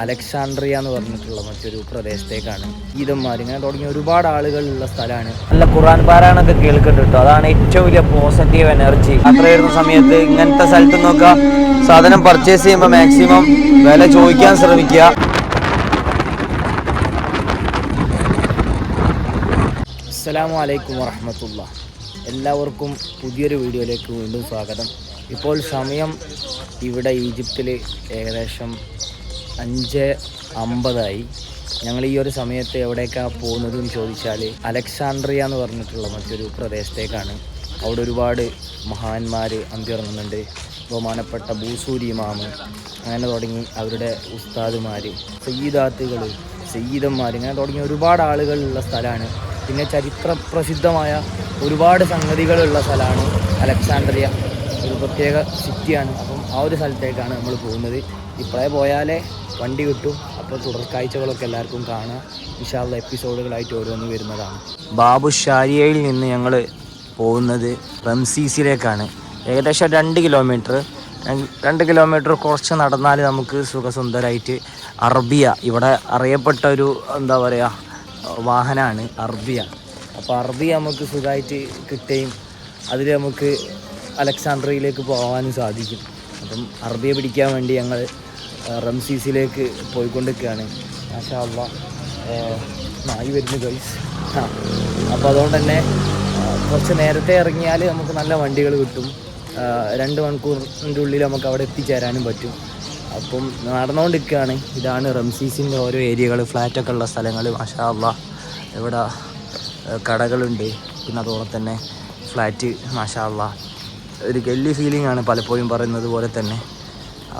അലക്സാണ്ട്രിയ എന്ന് പറഞ്ഞിട്ടുള്ള മറ്റൊരു പ്രദേശത്തേക്കാണ്. ഗീതന്മാർ ഇങ്ങനെ തുടങ്ങിയ ഒരുപാട് ആളുകളുള്ള സ്ഥലമാണ്. നല്ല ഖുറാൻ പാരായണൊക്കെ കേൾക്കുന്നുണ്ട് കേട്ടോ. അതാണ് ഏറ്റവും വലിയ പോസിറ്റീവ് എനർജി യാത്ര വരുന്ന സമയത്ത് ഇങ്ങനത്തെ സ്ഥലത്ത് നോക്കുക. സാധനം പർച്ചേസ് ചെയ്യുമ്പോൾ മാക്സിമം വില ചോദിക്കാൻ ശ്രമിക്കുക. അസ്സലാമു അലൈക്കും വറഹമത്തുള്ള. എല്ലാവർക്കും പുതിയൊരു വീഡിയോയിലേക്ക് വീണ്ടും സ്വാഗതം. ഇപ്പോൾ സമയം ഇവിടെ ഈജിപ്തിൽ ഏകദേശം അഞ്ച് അമ്പതായി. ഞങ്ങൾ ഈ ഒരു സമയത്ത് എവിടേക്കാണ് പോകുന്നതെന്ന് ചോദിച്ചാൽ അലക്സാണ്ട്രിയ എന്ന് പറഞ്ഞിട്ടുള്ള മറ്റൊരു പ്രദേശത്തേക്കാണ്. അവിടെ ഒരുപാട് മഹാന്മാർ അന്തിറങ്ങുന്നുണ്ട്. ബഹുമാനപ്പെട്ട ബൂസൂരി മാമ് അങ്ങനെ തുടങ്ങി അവരുടെ ഉസ്താദുമാർ സയ്യിദാത്തുകൾ സയ്യിദന്മാർ ഇങ്ങനെ തുടങ്ങി ഒരുപാട് ആളുകളുള്ള സ്ഥലമാണ്. പിന്നെ ചരിത്ര പ്രസിദ്ധമായ ഒരുപാട് സംഗതികളുള്ള സ്ഥലമാണ് അലക്സാണ്ട്രിയ. പ്രത്യേക സിറ്റിയാണ്. അപ്പം ആ ഒരു സ്ഥലത്തേക്കാണ് നമ്മൾ പോകുന്നത്. ഇപ്പോഴേ പോയാലേ വണ്ടി കിട്ടും. അപ്പോൾ തുടർ കാഴ്ചകളൊക്കെ എല്ലാവർക്കും കാണാം. വിശാല എപ്പിസോഡുകളായിട്ട് ഓരോന്ന് വരുന്നതാണ്. ബാബു ഷാരിയയിൽ നിന്ന് ഞങ്ങൾ പോകുന്നത് റംസീസിലേക്കാണ്. ഏകദേശം രണ്ട് കിലോമീറ്റർ. രണ്ട് കിലോമീറ്റർ കുറച്ച് നടന്നാൽ നമുക്ക് സുഖസുന്ദരമായിട്ട് അറബിയ ഇവിടെ അറിയപ്പെട്ട ഒരു എന്താ പറയുക വാഹനമാണ് അറബിയ. അപ്പോൾ അറബിയ നമുക്ക് സുഖമായിട്ട് കിട്ടുകയും അതിൽ നമുക്ക് അലക്സാണ്ട്രിയയിലേക്ക് പോകാനും സാധിക്കും. അപ്പം അറബിയെ പിടിക്കാൻ വേണ്ടി ഞങ്ങൾ റംസീസിലേക്ക് പോയിക്കൊണ്ടിരിക്കുകയാണ്. മാഷാ അള്ളാ ഏഹ് നായി വരുന്നു ഗൈസ് ആ അപ്പോൾ അതുകൊണ്ട് തന്നെ കുറച്ച് നേരത്തെ ഇറങ്ങിയാൽ നമുക്ക് നല്ല വണ്ടികൾ കിട്ടും. രണ്ട് മണിക്കൂറിന്റെ ഉള്ളിൽ നമുക്ക് അവിടെ എത്തിച്ചേരാനും പറ്റും. അപ്പം നടന്നുകൊണ്ടിരിക്കുകയാണ്. ഇതാണ് റംസീസിന്റെ ഓരോ ഏരിയകൾ ഫ്ലാറ്റൊക്കെ ഉള്ള സ്ഥലങ്ങൾ മാഷാ അള്ളാ. ഇവിടെ കടകളുണ്ട്. പിന്നെ അതുപോലെ തന്നെ ഫ്ലാറ്റ് മാഷാ അള്ളാ. ഒരു ഗല്ലി ഫീലിംഗ് ആണ് പലപ്പോഴും പറയുന്നത് പോലെ തന്നെ.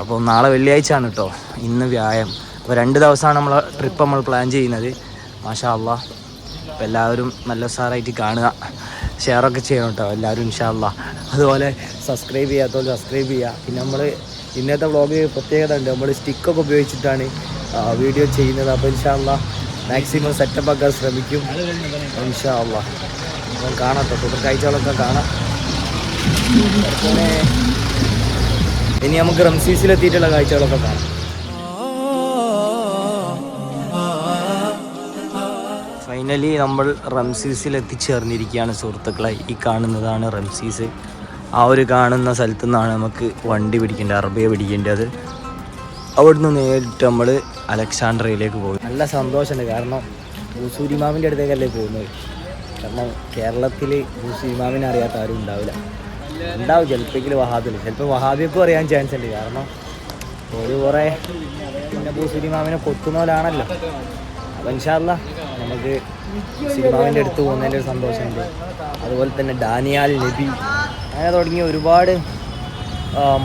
അപ്പോൾ നാളെ വെള്ളിയാഴ്ച ആണ് കേട്ടോ ഇന്ന് വ്യായം അപ്പോൾ രണ്ട് ദിവസമാണ് നമ്മൾ ട്രിപ്പ് നമ്മൾ പ്ലാൻ ചെയ്യുന്നത്. മാഷാ അള്ളാ അപ്പോൾ എല്ലാവരും നല്ല ഉസാറായിട്ട് കാണുക. ഷെയറൊക്കെ ചെയ്യണം കേട്ടോ എല്ലാവരും ഇൻഷാല്ല അതുപോലെ സബ്സ്ക്രൈബ് ചെയ്യാത്തവർ സബ്സ്ക്രൈബ് ചെയ്യുക. പിന്നെ നമ്മൾ ഇന്നത്തെ വ്ളോഗ് പ്രത്യേകത ഉണ്ട്. നമ്മൾ സ്റ്റിക്കൊക്കെ ഉപയോഗിച്ചിട്ടാണ് വീഡിയോ ചെയ്യുന്നത്. അപ്പോൾ ഇൻഷാല്ല മാക്സിമം സെറ്റപ്പ് ആക്കാൻ ശ്രമിക്കും. ഇൻഷാല്ല അപ്പം കാണാം കേട്ടോ തുടർക്കാഴ്ചകളൊക്കെ കാണാം. ഇനി നമുക്ക് റംസീസിലെത്തിയിട്ടുള്ള കാഴ്ചകളൊക്കെ കാണാം. ഫൈനലി നമ്മൾ റംസീസിൽ എത്തിച്ചേർന്നിരിക്കുകയാണ് സുഹൃത്തുക്കളെ. ഈ കാണുന്നതാണ് റംസീസ്. ആ ഒരു കാണുന്ന സ്ഥലത്തു നിന്നാണ് നമുക്ക് വണ്ടി പിടിക്കേണ്ടത് അറബിയ പിടിക്കേണ്ടത്. അവിടുന്ന് നേരിട്ട് നമ്മൾ അലക്സാണ്ട്രയിലേക്ക് പോകും നല്ല സന്തോഷമുണ്ട്. കാരണം ഭൂസൂരിമാവിന്റെ അടുത്തേക്കല്ലേ പോകുന്നത്. കാരണം കേരളത്തിൽ ഭൂസൂരിമാവിനെ അറിയാത്ത ആരും ഉണ്ടാവില്ല. ഉണ്ടാവും ചിലപ്പോൾ വഹാബിന്. ചിലപ്പോൾ വഹാബിയൊക്കെ അറിയാൻ ചാൻസ് ഉണ്ട്. കാരണം ഒരു കുറേ പിന്നെ കൊത്തുന്ന കൊത്തുന്നവരാണല്ലോ. അപ്പം ഇൻഷാല്ല നമുക്ക് സിനിമാവിന്റെ അടുത്ത് പോകുന്നതിന്റെ ഒരു സന്തോഷമുണ്ട്. അതുപോലെ തന്നെ ഡാനിയാൽ നബി. അങ്ങനെ തുടങ്ങിയ ഒരുപാട്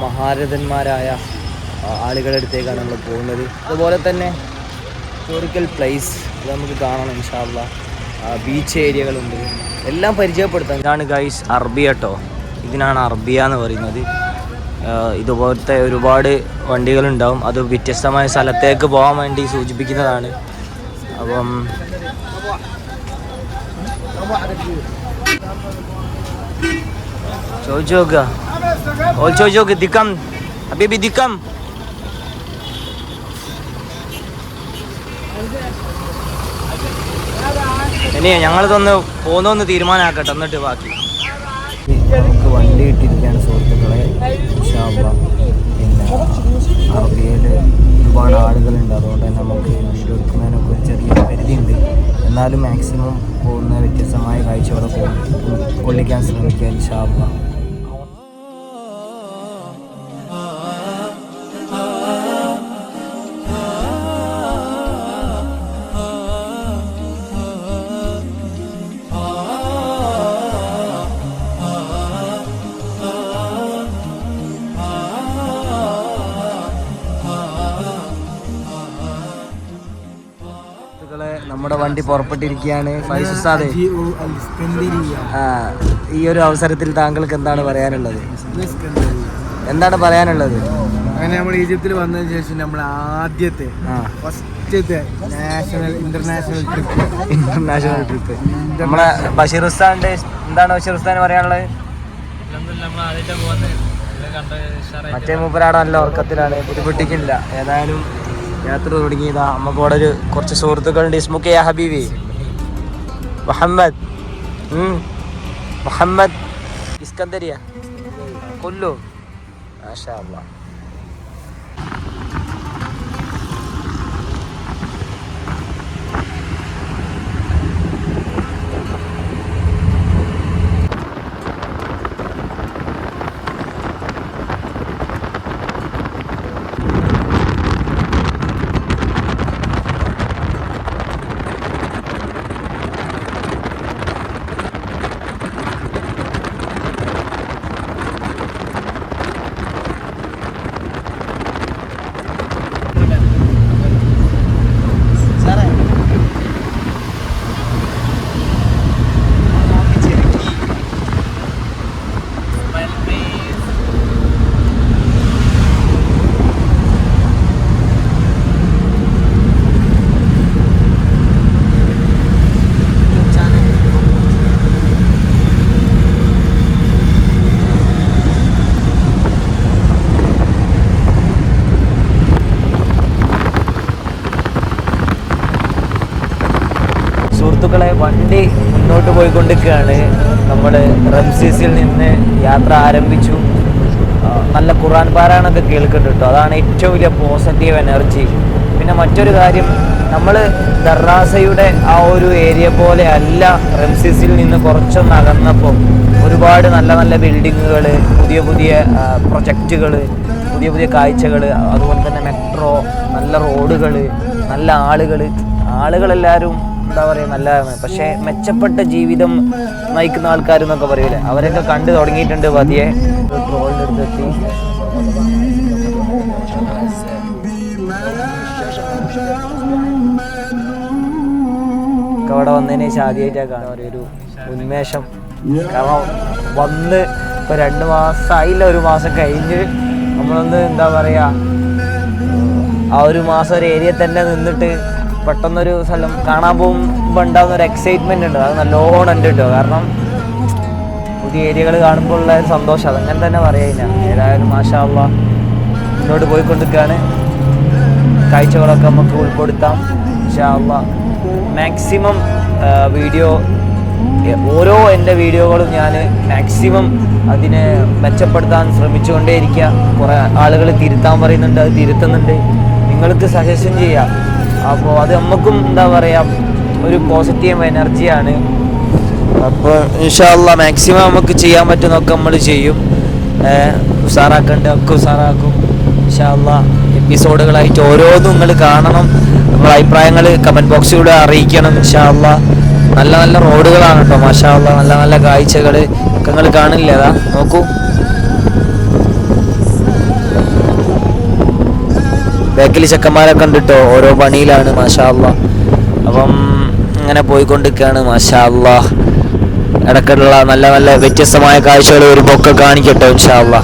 മഹാരഥന്മാരായ ആളുകളുടെ അടുത്തേക്കാണ് നമ്മൾ പോകുന്നത്. അതുപോലെ തന്നെ ഹിസ്റ്റോറിക്കൽ പ്ലേസ് അത് നമുക്ക് കാണണം ഇൻഷാല്ല ബീച്ച് ഏരിയകളുണ്ട് എല്ലാം പരിചയപ്പെടുത്താം. ഇതാണ് ഗൈസ് അറബി കേട്ടോ ഇതിനാണ് അറബിയ എന്ന് പറയുന്നത്. ഇതുപോലത്തെ ഒരുപാട് വണ്ടികളുണ്ടാവും. അത് വ്യത്യസ്തമായ സ്ഥലത്തേക്ക് പോകാൻ വേണ്ടി സൂചിപ്പിക്കുന്നതാണ്. അപ്പം ചോദിച്ചു ഓൾ അബീബി ഇനി ഞങ്ങളിതൊന്ന് പോകുന്നൊന്ന് തീരുമാനമാക്കട്ടെ എന്നിട്ട് ബാക്കി. നമുക്ക് വണ്ടി കിട്ടിയിരിക്കുകയാണ് സുഹൃത്തുക്കളെ. പിന്നെ അറബിയയിൽ ഒരുപാട് ആളുകളുണ്ട്. അതുകൊണ്ട് തന്നെ നമുക്ക് വീഡിയോ എടുക്കുന്നതിനൊക്കെ ഒരു ചെറിയ പരിധിയുണ്ട്. എന്നാലും മാക്സിമം പോകുന്ന വ്യത്യസ്തമായ കാഴ്ചകളൊക്കെ കൊള്ളിക്കാൻ ശ്രമിക്കുക ഇൻഷാ സുഹൃത്തുക്കളെ നമ്മുടെ വണ്ടി പുറപ്പെട്ടിരിക്കുകയാണ്. ഈ ഒരു അവസരത്തിൽ താങ്കൾക്ക് എന്താണ് പറയാനുള്ളത്? എന്താണ് പറയാനുള്ളത്? അങ്ങനെ നമ്മൾ ഈജിപ്തിൽ വന്നതിന് ശേഷം നമ്മൾ ആദ്യത്തെ ഫസ്റ്റത്തെ national international trip. International trip. നമ്മളെ ബഷീർ ഉസ്താന്റെ എന്താണ് ബഷീർ ഉസ്താൻ പറയാനുള്ളത്? മറ്റേ മൂപ്പരാടാണല്ലോ ഉറക്കത്തിലാണ് ബുദ്ധിമുട്ടിക്കില്ല. ഏതായാലും യാത്ര തുടങ്ങിയതാ. നമുക്ക് അവിടെ ഒരു കുറച്ച് സുഹൃത്തുക്കളുണ്ട്. ഇസ്മുക്കെ ഹബീബി. മുഹമ്മദ്. മുഹമ്മദ് ഇസ്കന്ദരിയ. കൊല്ലു. മാഷാ അല്ലാ സുഹൃത്തുക്കളെ വണ്ടി മുന്നോട്ട് പോയിക്കൊണ്ടിരിക്കുകയാണ്. നമ്മൾ റംസീസിൽ നിന്ന് യാത്ര ആരംഭിച്ചു. നല്ല ഖുറാൻ പാരായണമൊക്കെ കേൾക്കുന്നുണ്ട് കേട്ടോ. അതാണ് ഏറ്റവും വലിയ പോസിറ്റീവ് എനർജി പിന്നെ മറ്റൊരു കാര്യം നമ്മൾ ദർറാസയുടെ ആ ഒരു ഏരിയ പോലെ അല്ല റംസീസിൽ നിന്ന് കുറച്ചൊന്ന് അകന്നപ്പോൾ. ഒരുപാട് നല്ല നല്ല ബിൽഡിങ്ങുകൾ പുതിയ പുതിയ പ്രൊജക്റ്റുകൾ പുതിയ പുതിയ കാഴ്ചകൾ അതുപോലെ തന്നെ മെട്രോ നല്ല റോഡുകൾ നല്ല ആളുകൾ ആളുകളെല്ലാവരും എന്താ പറയുക നല്ലതാണ്. പക്ഷേ മെച്ചപ്പെട്ട ജീവിതം നയിക്കുന്ന ആൾക്കാർ എന്നൊക്കെ പറയൂലേ? അവരൊക്കെ കണ്ടു തുടങ്ങിയിട്ടുണ്ട് പതിയെ. ട്രോളിന്റെ അവിടെ വന്നതിന് ശേഷം കാണാൻ ഒരു ഉന്മേഷം. കാരണം വന്ന് ഇപ്പൊ രണ്ട് മാസമായില്ല ഒരു മാസം കഴിഞ്ഞ് നമ്മളൊന്ന് എന്താ പറയാ ആ ഒരു മാസം ഒരു ഏരിയ തന്നെ നിന്നിട്ട് പെട്ടെന്നൊരു സ്ഥലം കാണാൻ പോകുമ്പോൾ ഉണ്ടാകുന്ന ഒരു എക്സൈറ്റ്മെന്റ് ഉണ്ട്. അത് നല്ലോണം ഉണ്ട് കേട്ടോ. കാരണം പുതിയ ഏരിയകൾ കാണുമ്പോൾ ഉള്ള സന്തോഷം. അതങ്ങനെ തന്നെ പറയുക ഏതായാലും മാഷാ അള്ളാ മുന്നോട്ട് പോയിക്കൊണ്ടിരിക്കുകയാണ്. കാഴ്ചകളൊക്കെ നമുക്ക് ഉൾപ്പെടുത്താം. അള്ളാ മാക്സിമം വീഡിയോ ഓരോ എന്റെ വീഡിയോകളും ഞാൻ മാക്സിമം അതിനെ മെച്ചപ്പെടുത്താൻ ശ്രമിച്ചുകൊണ്ടേയിരിക്കുക. കുറേ ആളുകൾ തിരുത്താൻ പറയുന്നുണ്ട് അത് തിരുത്തുന്നുണ്ട്. നിങ്ങൾക്ക് സജഷൻ ചെയ്യാം. അപ്പോൾ അത് നമുക്കും എന്താ പറയുക ഒരു പോസിറ്റീവ് എനർജിയാണ് അപ്പോൾ ഇൻഷാല്ല മാക്സിമം നമുക്ക് ചെയ്യാൻ പറ്റുന്നൊക്കെ നമ്മൾ ചെയ്യും. ഉസാറാക്കണ്ട് ഒക്കെ ഉഷാറാക്കും ഇൻഷാല്ല എപ്പിസോഡുകളായിട്ട് ഓരോന്നും നിങ്ങൾ കാണണം. നമ്മളെ അഭിപ്രായങ്ങൾ കമന്റ് ബോക്സിലൂടെ അറിയിക്കണം ഇൻഷാല്ല നല്ല നല്ല റോഡുകളാണ് കേട്ടോ മാഷാല്ല നല്ല നല്ല കാഴ്ചകൾ ഒക്കെ നിങ്ങൾ കാണില്ലേ അതാ? നോക്കൂ. ബാക്കിൽ ചെക്കന്മാരെ കണ്ടിട്ടോ? ഓരോ പണിയിലാണ് മാഷാല്ല അപ്പം അങ്ങനെ പോയിക്കൊണ്ടിരിക്കുകയാണ് മാഷാല്ല ഇടയ്ക്കുള്ള നല്ല നല്ല വ്യത്യസ്തമായ കാഴ്ചകൾ വരുമ്പോൾ ഒക്കെ കാണിക്കട്ടോ ഇൻഷാല്ല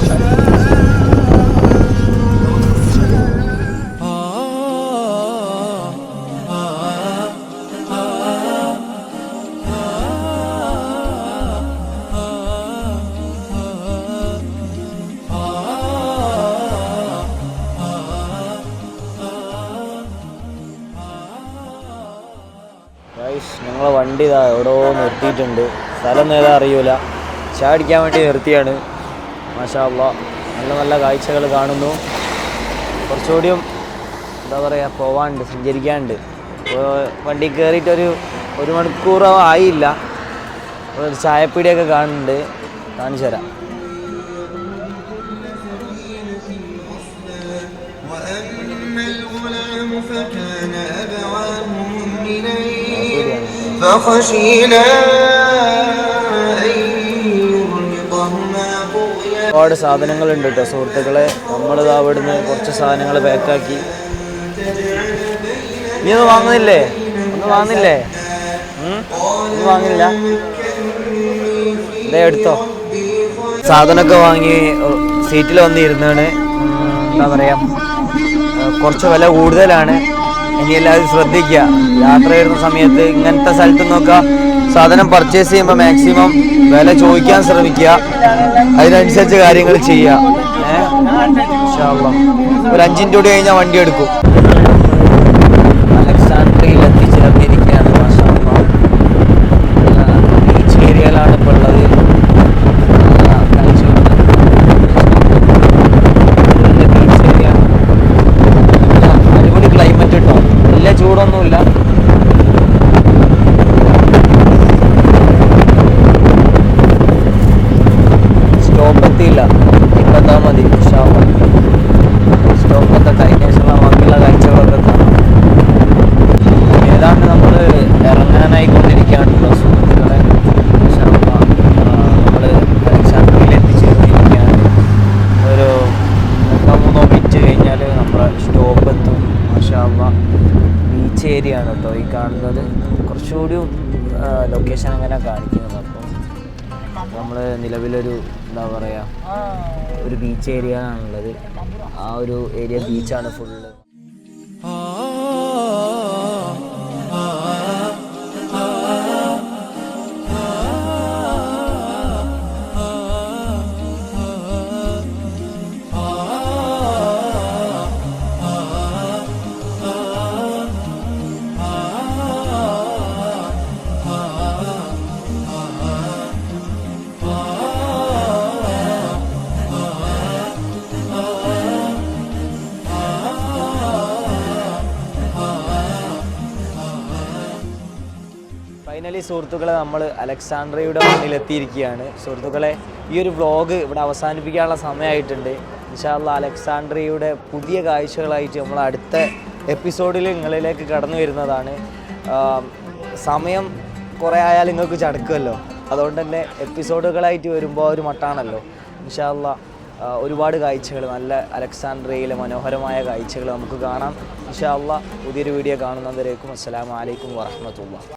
വണ്ടി ഇതാ എവിടെയോ നിർത്തിയിട്ടുണ്ട്. സ്ഥലം നേരം അറിയൂല. ചാടിക്കാൻ വേണ്ടി നിർത്തിയാണ്. മാഷാ അള്ളാ. നല്ല നല്ല കാഴ്ചകൾ കാണുന്നു. കുറച്ചുകൂടിയും എന്താ പറയുക പോവാണ്ട് സഞ്ചരിക്കാണ്ട് വണ്ടി കയറിയിട്ടൊരു ഒരു മണിക്കൂറോ ആയില്ല. ഒരു ചായപ്പീടിയൊക്കെ കാണുന്നുണ്ട്. കാണിച്ചു തരാം ഒരുപാട് സാധനങ്ങളുണ്ട് കേട്ടോ സുഹൃത്തുക്കളെ. നമ്മളിതാ അവിടുന്ന് കുറച്ച് സാധനങ്ങൾ പാക്കാക്കി നീ ഒന്ന് വാങ്ങുന്നില്ലേ? ഒന്ന് വാങ്ങുന്നില്ലേ? ഒന്നും വാങ്ങില്ല എടുത്തോ. സാധനമൊക്കെ വാങ്ങി സീറ്റിൽ വന്ന് ഇരുന്നാണ് എന്താ പറയാ കുറച്ച് വില കൂടുതലാണ്. ഇനി എല്ലാവരും ശ്രദ്ധിക്കുക. യാത്ര ചെയ്യുന്ന സമയത്ത് ഇങ്ങനത്തെ സ്ഥലത്ത് നോക്കുക. സാധനം പർച്ചേസ് ചെയ്യുമ്പോൾ മാക്സിമം വില ചോദിക്കാൻ ശ്രമിക്കുക. അതിനനുസരിച്ച് കാര്യങ്ങൾ ചെയ്യുക. ഒരു അഞ്ചിന്റെ കൂടി കഴിഞ്ഞാൽ വണ്ടി എടുക്കും. ബീച്ച് ഏരിയ ആണുള്ളത് ആ ഒരു ഏരിയ ബീച്ചാണ് ഫുള്ള്. സുഹൃത്തുക്കളെ നമ്മൾ അലക്സാണ്ട്രയുടെ മുന്നിലെത്തിയിരിക്കുകയാണ്. സുഹൃത്തുക്കളെ ഈ ഒരു വ്ലോഗ് ഇവിടെ അവസാനിപ്പിക്കാനുള്ള സമയമായിട്ടുണ്ട്. ഇൻഷാല്ല അലക്സാണ്ട്രയുടെ പുതിയ കാഴ്ചകളായിട്ട് നമ്മൾ അടുത്ത എപ്പിസോഡിൽ നിങ്ങളിലേക്ക് കടന്നു വരുന്നതാണ്. സമയം കുറേ ആയാൽ നിങ്ങൾക്ക് ചടക്കുമല്ലോ. അതുകൊണ്ട് തന്നെ എപ്പിസോഡുകളായിട്ട് വരുമ്പോൾ ഒരു മട്ടാണല്ലോ. ഇൻഷാല്ല ഒരുപാട് കാഴ്ചകൾ നല്ല അലക്സാണ്ട്രിയയിലെ മനോഹരമായ കാഴ്ചകൾ നമുക്ക് കാണാം. ഇൻഷാല്ല പുതിയൊരു വീഡിയോ കാണുന്നവരേക്കും അസ്സാം അലൈക്കും വറഹ്മത്തുള്ളാഹി.